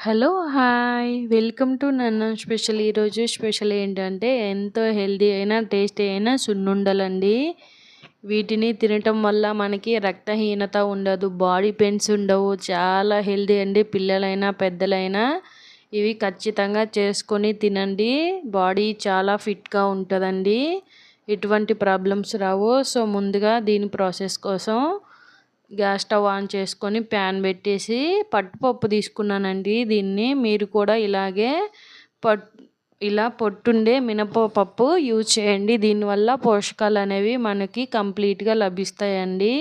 Hello hi. Welcome to నన్న special ఈరోజు special ఏంటంటే ఎంతో హెల్దీ అయినా టేస్టీ అయినా సున్నుండలండి. వీటిని తినటం వల్ల మనకి రక్తహీనత ఉండదు బాడీ పెయిన్స్ ఉండవు. చాలా హెల్దీ అండి. పిల్లలైనా పెద్దలైనా ఇవి ఖచ్చితంగా చేసుకొని తినండి. బాడీ చాలా ఫిట్గా ఉంటుందండి. ఎటువంటి ప్రాబ్లమ్స్ రావు. సో ముందుగా దీని ప్రాసెస్ కోసం గ్యాస్ స్టవ్ ఆన్ చేసుకొని ప్యాన్ పెట్టేసి పట్టుపప్పు తీసుకున్నానండి దీన్ని. మీరు కూడా ఇలాగే పట్ ఇలా పొట్టుండే మినపప్పు యూజ్ చేయండి. దీనివల్ల పోషకాలు అనేవి మనకి కంప్లీట్గా లభిస్తాయండి.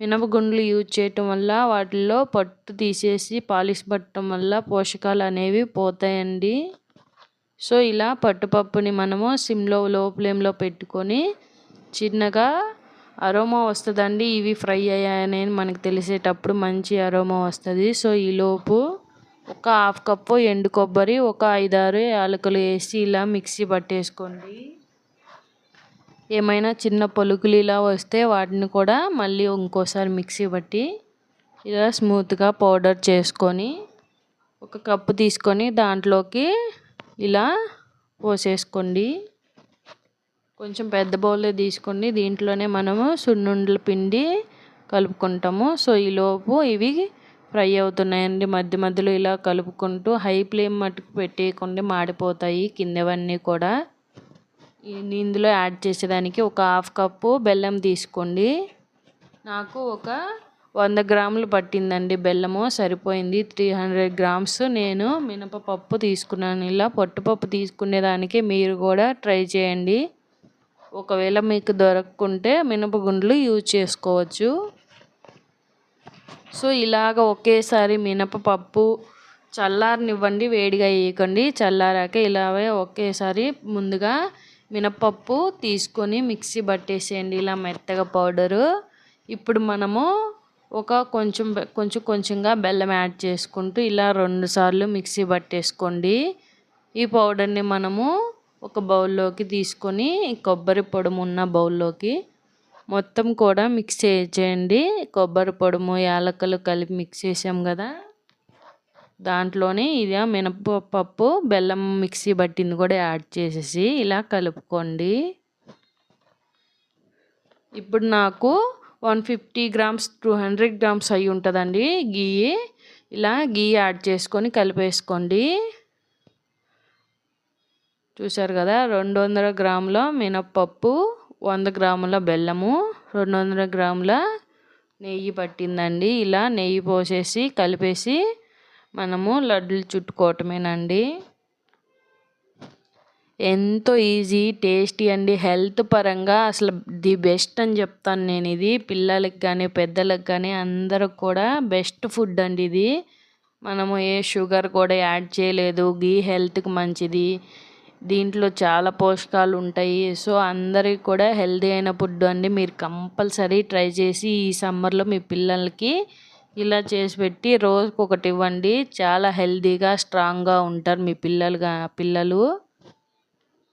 మినపగుండ్లు యూజ్ చేయటం వల్ల వాటిల్లో పట్టు తీసేసి పాలిష్ పట్టడం వల్ల పోషకాలు అనేవి పోతాయండి. సో ఇలా పట్టుపప్పుని మనము సిమ్లో లో ఫ్లేమ్లో పెట్టుకొని చిన్నగా అరోమా వస్తుందండి ఇవి ఫ్రై అయ్యాయని మనకు తెలిసేటప్పుడు మంచి అరోమా వస్తుంది. సో ఈలోపు ఒక హాఫ్ కప్పు ఎండు కొబ్బరి ఒక ఐదారు యాలకులు వేసి ఇలా మిక్సీ పట్టేసుకోండి. ఏమైనా చిన్న పలుకులు ఇలా వస్తే వాటిని కూడా మళ్ళీ ఇంకోసారి మిక్సీ పట్టి ఇలా స్మూత్గా పౌడర్ చేసుకొని ఒక కప్పు తీసుకొని దాంట్లోకి ఇలా పోసేసుకోండి. కొంచెం పెద్ద బౌల్లో తీసుకోండి దీంట్లోనే మనము సున్నుండల పిండి కలుపుకుంటాము. సో ఈలోపు ఇవి ఫ్రై అవుతున్నాయండి. మధ్య మధ్యలో ఇలా కలుపుకుంటూ హై ఫ్లేమ్ మట్టుకు పెట్టేయకుండా మాడిపోతాయి కిందవన్నీ కూడా. ఇందులో యాడ్ చేసేదానికి ఒక హాఫ్ కప్పు బెల్లం తీసుకోండి. నాకు ఒక వంద గ్రాములు పట్టిందండి బెల్లము. సరిపోయింది. Three hundred grams. నేను మినపపప్పు తీసుకున్నాను. ఇలా పొట్టుపప్పు తీసుకునేదానికి మీరు కూడా ట్రై చేయండి. ఒకవేళ మీకు దొరకకుంటే మినపగుండ్లు యూజ్ చేసుకోవచ్చు. సో ఇలాగ ఒకేసారి మినపప్పు చల్లారనివ్వండి వేడిగా వేయకండి. చల్లారాక ఇలాగే ఒకేసారి ముందుగా మినపప్పు తీసుకొని మిక్సీ పట్టేసేయండి. ఇలా మెత్తగా పౌడరు. ఇప్పుడు మనము ఒక కొంచెం కొంచెం కొంచెంగా బెల్లం యాడ్ చేసుకుంటూ ఇలా రెండుసార్లు మిక్సీ పట్టేసుకోండి. ఈ పౌడర్ని మనము ఒక బౌల్లోకి తీసుకొని కొబ్బరి పొడుము ఉన్న బౌల్లోకి మొత్తం కూడా మిక్స్ చేయండి. కొబ్బరి పొడుము యాలకులు కలిపి మిక్స్ చేసాం కదా. దాంట్లోనే ఇది మినపప్పు బెల్లం మిక్సీ పట్టింది కూడా యాడ్ చేసేసి ఇలా కలుపుకోండి. ఇప్పుడు నాకు one fifty grams two hundred grams అయి ఉంటుందండి. గీ ఇలా గీ యాడ్ చేసుకొని కలిపేసుకోండి. చూశారు కదా రెండు వందల గ్రాముల మినప్పప్పు వంద గ్రాముల బెల్లము రెండు వందల గ్రాముల నెయ్యి పట్టిందండి. ఇలా నెయ్యి పోసేసి కలిపేసి మనము లడ్డులు చుట్టుకోవటమేనండి. ఎంతో ఈజీ టేస్టీ అండి. హెల్త్ పరంగా అసలు ది బెస్ట్ అని చెప్తాను నేను ఇది. పిల్లలకి కానీ పెద్దలకు కానీ అందరికి కూడా బెస్ట్ ఫుడ్ అండి ఇది. మనము ఏ షుగర్ కూడా యాడ్ చేయలేదు. గీ హెల్త్కి మంచిది. దీంట్లో చాలా పోషకాలు ఉంటాయి. సో అందరికి కూడా హెల్దీ అయిన ఫుడ్ అండి. మీరు కంపల్సరీ ట్రై చేసి ఈ సమ్మర్లో మీ పిల్లలకి ఇలా చేసి పెట్టి రోజుకొకటి ఇవ్వండి. చాలా హెల్దీగా స్ట్రాంగ్గా ఉంటారు మీ పిల్లలు పిల్లలు.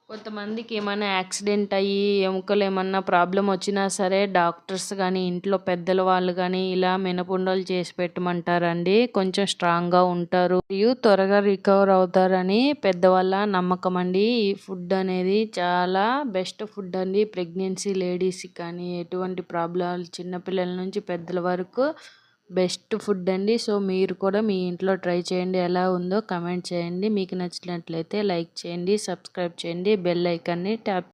కొంతమందికి ఏమైనా యాక్సిడెంట్ అయ్యి ఎముకలు ఏమన్నా ప్రాబ్లం వచ్చినా సరే డాక్టర్స్ కానీ ఇంట్లో పెద్దల వాళ్ళు కానీ ఇలా మినపుండలు చేసి పెట్టమంటారండి. కొంచెం స్ట్రాంగ్గా ఉంటారు. మరియు త్వరగా రికవర్ అవుతారని పెద్దవాళ్ళ నమ్మకం అండి. ఈ ఫుడ్ అనేది చాలా బెస్ట్ ఫుడ్ అండి. ప్రెగ్నెన్సీ లేడీస్కి కానీ ఎటువంటి ప్రాబ్లమ్ చిన్నపిల్లల నుంచి పెద్దల వరకు బెస్ట్ ఫుడ్ అండి. సో మీరు కూడా మీ ఇంట్లో ట్రై చేయండి. ఎలా ఉందో కమెంట్ చేయండి. మీకు నచ్చినట్లయితే లైక్ చేయండి సబ్స్క్రైబ్ చేయండి బెల్ ఐకాన్ని ట్యాప్